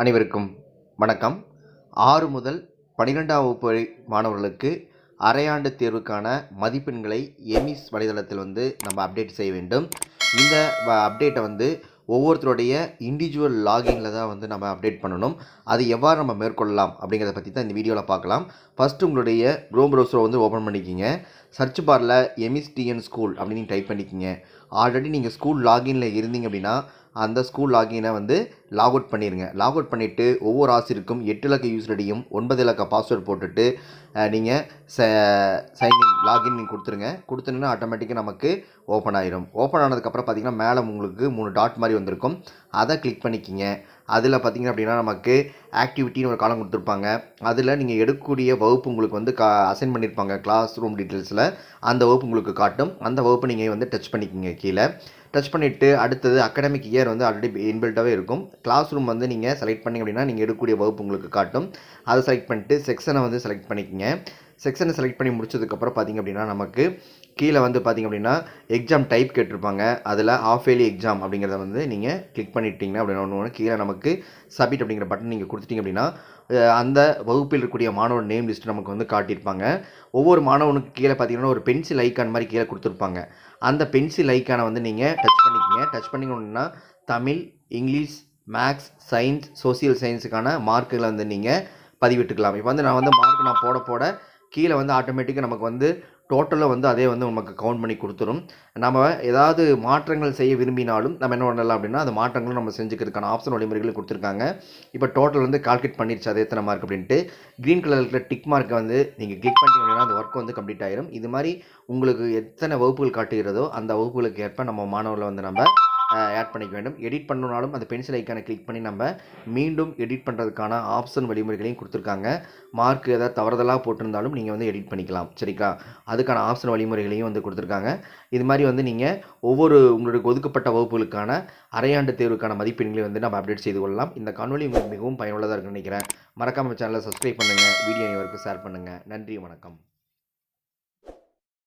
அனைவருக்கும் வணக்கம். ஆறு முதல் பனிரெண்டாம் வகுப்பு மாணவர்களுக்கு அரையாண்டு தேர்வுக்கான மதிப்பெண்களை எமிஸ் வலைதளத்தில் வந்து நம்ம அப்டேட் செய்ய வேண்டும். இந்த அப்டேட்டை வந்து ஒவ்வொருத்தருடைய இண்டிவிஜுவல் லாகிங்கில் தான் வந்து நம்ம அப்டேட் பண்ணணும். அது எவ்வாறு நம்ம மேற்கொள்ளலாம் அப்படிங்கிறத பற்றி தான் இந்த வீடியோவில் பார்க்கலாம். ஃபஸ்ட்டு உங்களுடைய க்ரோம் ப்ரௌசரை வந்து ஓப்பன் பண்ணிக்கிங்க. சர்ச் பாரில் எம்இஸ்டிஎன் ஸ்கூல் அப்படின்னு டைப் பண்ணிக்கிங்க. ஆல்ரெடி நீங்கள் ஸ்கூல் லாகின்ல இருந்தீங்க அப்படின்னா அந்த ஸ்கூல் லாகினை வந்து லாக் அவுட் பண்ணிடுங்க லாக் அவுட் பண்ணிவிட்டு ஒவ்வொரு ஆசிரியருக்கும் எட்டு இலக்க யூஸ் ஐடியும் ஒன்பது இலக்க பாஸ்வேர்ட் போட்டுட்டு நீங்கள் ச சைன்இன் லாகின் நீங்கள் கொடுத்துருங்க. கொடுத்துருங்கன்னா ஆட்டோமேட்டிக்காக நமக்கு ஓப்பன் ஆயிரும். ஓப்பன் ஆனதுக்கப்புறம் பார்த்தீங்கன்னா மேலே உங்களுக்கு மூணு டாட் மாதிரி வந்திருக்கும். அதை கிளிக் பண்ணிக்கிங்க. அதில் பார்த்தீங்க அப்படின்னா நமக்கு ஆக்டிவிட்டின்னு ஒரு காலம் கொடுத்துருப்பாங்க. அதில் நீங்கள் எடுக்கக்கூடிய வகுப்பு உங்களுக்கு வந்து கா அசைன் பண்ணியிருப்பாங்க கிளாஸ் ரூம் டீட்டெயில்ஸில் அந்த வகுப்பு உங்களுக்கு காட்டும். அந்த வகுப்பு நீங்கள் வந்து டச் பண்ணிக்கிங்க கீழே. டச் பண்ணிவிட்டு அடுத்தது அகடமிக் இயர் வந்து ஆல்ரெடி இன்பில்ட்டாகவே இருக்கும். கிளாஸ் ரூம் வந்து நீங்கள் செலக்ட் பண்ணிங்க அப்படின்னா நீங்கள் எடுக்கக்கூடிய வகுப்பு உங்களுக்கு காட்டும். அதை செலக்ட் பண்ணிட்டு செக்ஷனை வந்து செலக்ட் பண்ணிக்கோங்க. செக்ஷனை செலக்ட் பண்ணி முடிச்சதுக்கப்புறம் பார்த்திங்க அப்படின்னா நமக்கு கீழே வந்து பார்த்திங்க அப்படின்னா எக்ஸாம் டைப் கேட்டிருப்பாங்க. அதில் ஆஃப் இயர்லி எக்ஸாம் அப்படிங்கிறத வந்து நீங்கள் கிளிக் பண்ணிட்டீங்கன்னா அப்படின்னா ஒன்று கீழே நமக்கு சப்மிட் அப்படிங்கிற பட்டன் நீங்கள் கொடுத்துட்டீங்க அப்படின்னா அந்த வகுப்பில் இருக்கக்கூடிய மாணவர் நேம் லிஸ்ட் நமக்கு வந்து காட்டியிருப்பாங்க. ஒவ்வொரு மாணவனுக்கு கீழே பார்த்தீங்கன்னா ஒரு பென்சில் ஐக்கான் மாதிரி கீழே கொடுத்துருப்பாங்க. அந்த பென்சில் ஐக்கானை வந்து நீங்கள் டச் பண்ணிக்கிங்க. Touch பண்ணிக்கணுன்னா Tamil English maths science social சயின்ஸுக்கான மார்க்குகளை வந்து நீங்கள் பதிவிட்டுக்கலாம். இப்போ வந்து நான் வந்து மார்க் நான் போட போட கீழே வந்து ஆட்டோமேட்டிக்காக நமக்கு வந்து டோட்டலாக வந்து அதே வந்து நமக்கு கவுண்ட் பண்ணி கொடுத்துரும். நம்ம ஏதாவது மாற்றங்கள் செய்ய விரும்பினாலும் நம்ம என்ன பண்ணலாம் அப்படின்னா அந்த மாற்றங்களும் நம்ம செஞ்சுக்கிறதுக்கான ஆப்ஷன் வழிமுறைகளும் கொடுத்துருக்காங்க. இப்போ டோட்டல் வந்து கால்குலேட் பண்ணிடுச்சு அது எத்தனை மார்க் அப்படின்ட்டு. க்ரீன் கலர் இருக்கிற டிக் மார்க்கை வந்து நீங்கள் கிளிக் பண்ணிட்டீங்க அப்படின்னா அந்த ஒர்க் வந்து கம்ப்ளீட் ஆயிரும். இது மாதிரி உங்களுக்கு எத்தனை வகுப்புகள் காட்டுகிறதோ அந்த வகுப்புகளுக்கு ஏற்ப நம்ம மாணவர்களை வந்து நம்ம ஆட் பண்ணிக்க வேண்டும். எடிட் பண்ணணுனாலும் அந்த பென்சில் ஐக்கானை கிளிக் பண்ணி நம்ம மீண்டும் எடிட் பண்ணுறதுக்கான ஆப்ஷன் வழிமுறைகளையும் கொடுத்துருக்காங்க. மார்க் ஏதாவது தவறுதலாக போட்டிருந்தாலும் நீங்கள் வந்து எடிட் பண்ணிக்கலாம். சரிங்களா? அதுக்கான ஆப்ஷன் வழிமுறைகளையும் வந்து கொடுத்துருக்காங்க. இது மாதிரி வந்து நீங்கள் ஒவ்வொரு உங்களுக்கு ஒதுக்கப்பட்ட வகுப்புகளுக்கான அரையாண்டு தேர்வுக்கான மதிப்பெண்களை வந்து நம்ம அப்டேட் செய்து கொள்ளலாம். இந்த காணொலி உங்களுக்கு மிகவும் பயனுள்ளதாக இருக்குன்னு நினைக்கிறேன். மறக்காமல் சேனலை சப்ஸ்கிரைப் பண்ணுங்கள் வீடியோ அனைவருக்கும் ஷேர் பண்ணுங்கள் நன்றி வணக்கம்.